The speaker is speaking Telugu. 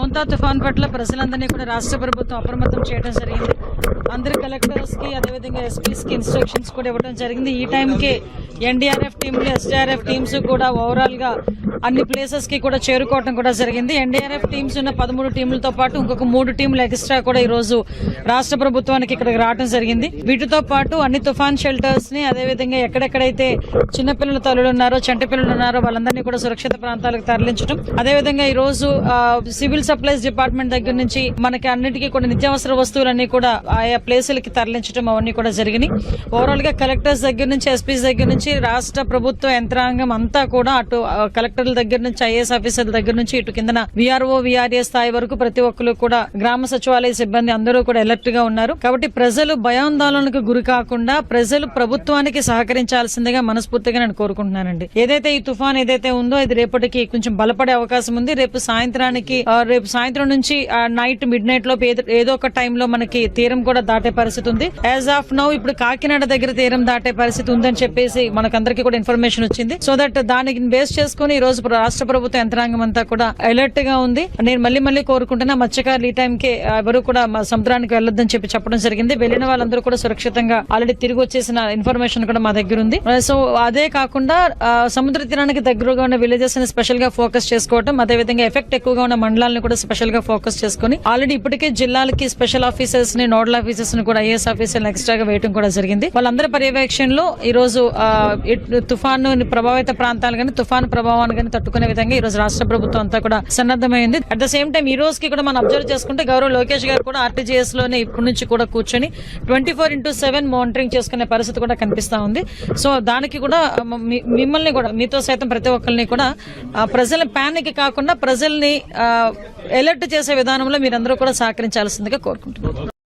మోంతా తుఫాన్ పట్ల ప్రజలందరినీ కూడా రాష్ట్ర ప్రభుత్వం అప్రమత్తం చేయడం జరిగింది. అందరి కలెక్టర్స్కి అదేవిధంగా ఎస్పీస్కి ఇన్స్ట్రక్షన్స్ కూడా ఇవ్వడం జరిగింది. ఈ టైంకి ఎన్డీఆర్ఎఫ్ టీంలు ఎస్డీఆర్ఎఫ్ టీమ్స్ కూడా ఓవరాల్గా అన్ని ప్లేసెస్కి కూడా చేరుకోవడం కూడా జరిగింది. ఎన్డీఆర్ఎఫ్ టీమ్స్ ఉన్న పదమూడు టీంలతో పాటు ఇంకొక మూడు టీంలు ఎక్స్ట్రా కూడా ఈ రోజు రాష్ట్ర ప్రభుత్వానికి ఇక్కడికి రావడం జరిగింది. వీటితో పాటు అన్ని తుఫాన్ షెల్టర్స్ని అదేవిధంగా ఎక్కడెక్కడైతే చిన్నపిల్లల తల్లులు ఉన్నారో చంటి పిల్లలు ఉన్నారో వాళ్ళందరినీ కూడా సురక్షిత ప్రాంతాలకు తరలించడం అదేవిధంగా ఈ రోజు సివిల్ సప్లైస్ డిపార్ట్మెంట్ దగ్గర నుంచి మనకి అన్నిటికీ కూడా నిత్యావసర వస్తువులన్నీ కూడా ఆయా ప్లేసులకి తరలించడం అవన్నీ కూడా జరిగినాయి. ఓవరాల్గా కలెక్టర్స్ దగ్గర నుంచి ఎస్పీస్ దగ్గర నుంచి రాష్ట్ర ప్రభుత్వ యంత్రాంగం అంతా కూడా అటు కలెక్టర్ల దగ్గర నుంచి ఐఏఎస్ ఆఫీసర్ల దగ్గర నుంచి ఇటు కిందన విఆర్ఓ విఆర్ఏ స్థాయి వరకు ప్రతి ఒక్కరు కూడా గ్రామ సచివాలయ సిబ్బంది అందరూ కూడా అలర్ట్గా ఉన్నారు. కాబట్టి ప్రజలు భయాందోళనకు గురి కాకుండా ప్రజలు ప్రభుత్వానికి సహకరించాల్సిందిగా మనస్ఫూర్తిగా నేను కోరుకుంటున్నానండి. ఏదైతే ఈ తుఫాన్ ఏదైతే ఉందో ఇది రేపటికి కొంచెం బలపడే అవకాశం ఉంది. రేపు సాయంత్రానికి రేపు సాయంత్రం నుంచి నైట్ మిడ్ నైట్లో ఏదో- ఏదో ఒక టైంలో మనకి తీరం కూడా దాటే పరిస్థితి ఉంది. యాజ్ ఆఫ్ నౌ ఇప్పుడు కాకినాడ దగ్గర తీరం దాటే పరిస్థితి ఉందని చెప్పేసి మనకందరికీ కూడా ఇన్ఫర్మేషన్ వచ్చింది. సో దట్ దానికి బేస్ చేసుకుని ఈ రోజు రాష్ట్ర ప్రభుత్వ యంత్రాంగం అంతా కూడా అలర్ట్గా ఉంది. నేను మళ్ళీ మళ్ళీ కోరుకుంటున్నా మత్స్యకారులు ఈ టైం కి ఎవరు కూడా సముద్రానికి వెళ్ళొద్దని చెప్పి చెప్పడం జరిగింది. వెళ్ళిన వాళ్ళందరూ కూడా సురక్షితంగా ఆల్రెడీ తిరిగి వచ్చేసిన ఇన్ఫర్మేషన్ కూడా మా దగ్గర ఉంది. Uh, సో అదే కాకుండా సముద్ర తీరానికి దగ్గరగా ఉన్న విలేజెస్ని స్పెషల్గా ఫోకస్ చేసుకోవడం అదే విధంగా ఎఫెక్ట్ ఎక్కువగా ఉన్న మండలాలను కూడా స్పెషల్గా ఫోకస్ చేసుకుని ఆల్రెడీ ఇప్పటికే జిల్లాలకి స్పెషల్ ఆఫీసర్స్ని నోడల్ ఆఫీసర్స్ ని కూడా ఐఏఎస్ ఆఫీసర్లు ఎక్స్ట్రాగా వేయడం కూడా జరిగింది. వాళ్ళందరి పర్యవేక్షణలో ఈ రోజు తుఫాను ప్రభావిత ప్రాంతాలు కానీ తుఫాను ప్రభావాన్ని కానీ తట్టుకునే విధంగా ఈ రోజు రాష్ట్ర ప్రభుత్వం అంతా కూడా సన్నద్ధమైంది. అట్ ద సేమ్ టైం ఈ రోజుకి కూడా మనం అబ్జర్వ్ చేసుకుంటే గౌరవ్ లోకేష్ గారు కూడా ఆర్టీజీఎస్లోనే ఇప్పటి నుంచి కూడా కూర్చొని twenty four into seven monitoring చేసుకునే పరిస్థితి కూడా కనిపిస్తా ఉంది. సో దానికి కూడా మిమ్మల్ని కూడా మీతో సైతం ప్రతి ఒక్కరిని కూడా ప్రజల ప్యానిక్ కాకుండా ప్రజల్ని అలర్ట్ చేసే విధానంలో మీరందరూ కూడా సహకరించాల్సిందిగా కోరుకుంటున్నాను